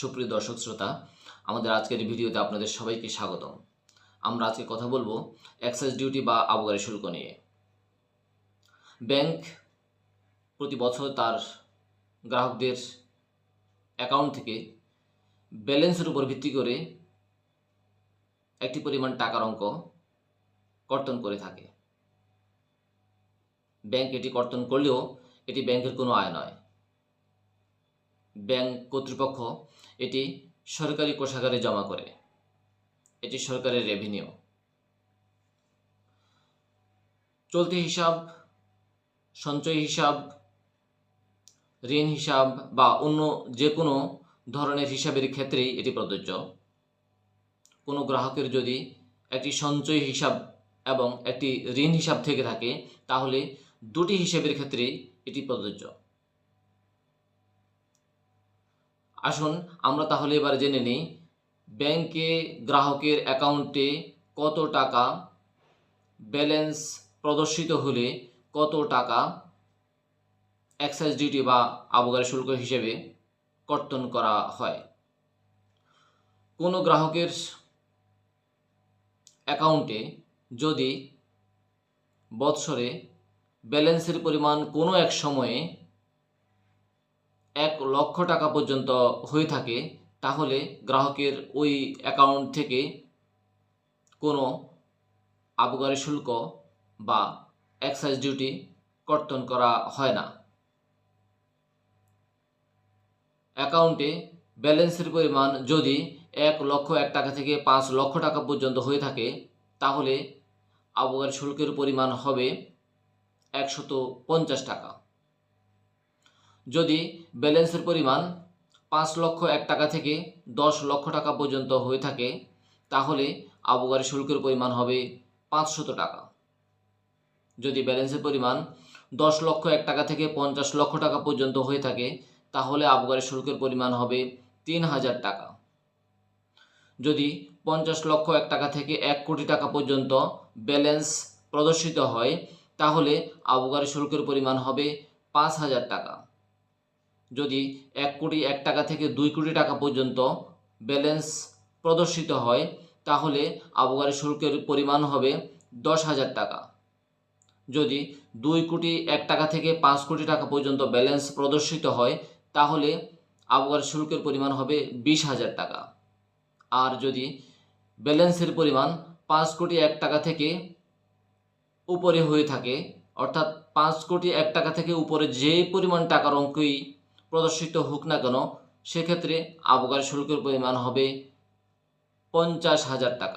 সুপ্রিয় দর্শক শ্রোতা, আমাদের আজকের ভিডিওতে আপনাদের সবাইকে স্বাগতম। আমরা আজকে কথা বলব এক্সাইজ ডিউটি বা আবগারি শুল্ক নিয়ে। ব্যাংক প্রতি বছর তার গ্রাহকদের অ্যাকাউন্ট থেকে ব্যালেন্সের উপর ভিত্তি করে একটি পরিমাণ টাকার অঙ্ক কর্তন করে থাকে। ব্যাংক এটি কর্তন করলেও এটি ব্যাংকের কোনো আয় নয়। ব্যাংক কর্তৃপক্ষ এটি সরকারি কোষাগারে জমা করে। এটি সরকারের রেভিনিউ চলতি হিসাব, সঞ্চয় হিসাব, ঋণ হিসাব বা অন্য যে কোনো ধরনের হিসাবের ক্ষেত্রেই এটি প্রযোজ্য। কোনো গ্রাহকের যদি একটি সঞ্চয় হিসাব এবং একটি ঋণ হিসাব থেকে থাকে, তাহলে দুটি হিসাবের ক্ষেত্রেই এটি প্রযোজ্য। আসুন, আমরা তাহলে এবার জেনে নিই, ব্যাংকে গ্রাহকের অ্যাকাউন্টে কত টাকা ব্যালেন্স প্রদর্শিত হলে কত টাকা এক্সাইজ ডিউটি বা আবগারি শুল্ক হিসেবে কর্তন করা হয়? কোনো গ্রাহকের অ্যাকাউন্টে যদি বৎসরে ব্যালেন্সের পরিমাণ কোনো এক সময়ে এক লক্ষ টাকা পর্যন্ত হয়ে থাকে, তাহলে গ্রাহকের ওই অ্যাকাউন্ট থেকে কোনো আবগারি শুল্ক বা এক্সাইজ ডিউটি কর্তন করা হয় না। অ্যাকাউন্টে ব্যালেন্সের পরিমাণ যদি এক লক্ষ এক টাকা থেকে পাঁচ লক্ষ টাকা পর্যন্ত হয়ে থাকে, তাহলে আবগারি শুল্কের পরিমাণ হবে একশত পঞ্চাশ টাকা। যদি ব্যালেন্সের পরিমাণ পাঁচ লক্ষ এক টাকা থেকে দশ লক্ষ টাকা পর্যন্ত হয়ে থাকে, তাহলে আবগারি শুল্কের পরিমাণ হবে পাঁচশত টাকা। যদি ব্যালেন্সের পরিমাণ দশ লক্ষ এক টাকা থেকে পঞ্চাশ লক্ষ টাকা পর্যন্ত হয়ে থাকে, তাহলে আবগারি শুল্কের পরিমাণ হবে তিন হাজার টাকা। যদি পঞ্চাশ লক্ষ এক টাকা থেকে এক কোটি টাকা পর্যন্ত ব্যালেন্স প্রদর্শিত হয়, তাহলে আবগারি শুল্কের পরিমাণ হবে পাঁচ হাজার টাকা। যদি এক কোটি, এক টাকা থেকে দুই কোটি টাকা পর্যন্ত ব্যালেন্স প্রদর্শিত হয়, তাহলে আবগারি শুল্কের পরিমাণ হবে দশ হাজার টাকা। যদি দুই কোটি, এক টাকা থেকে পাঁচ কোটি টাকা পর্যন্ত ব্যালেন্স প্রদর্শিত হয়, তাহলে আবগারি শুল্কের পরিমাণ হবে বিশ হাজার টাকা। আর যদি ব্যালেন্সের পরিমাণ পাঁচ কোটি, এক টাকা থেকে উপরে হয়ে থাকে, অর্থাৎ পাঁচ কোটি, এক টাকা থেকে উপরে যে পরিমাণ টাকার অঙ্কই প্রদর্শিত হোক না কেন সেক্ষেত্রে আবগারি শুল্কের পরিমাণ হবে পঞ্চাশ হাজার টাকা।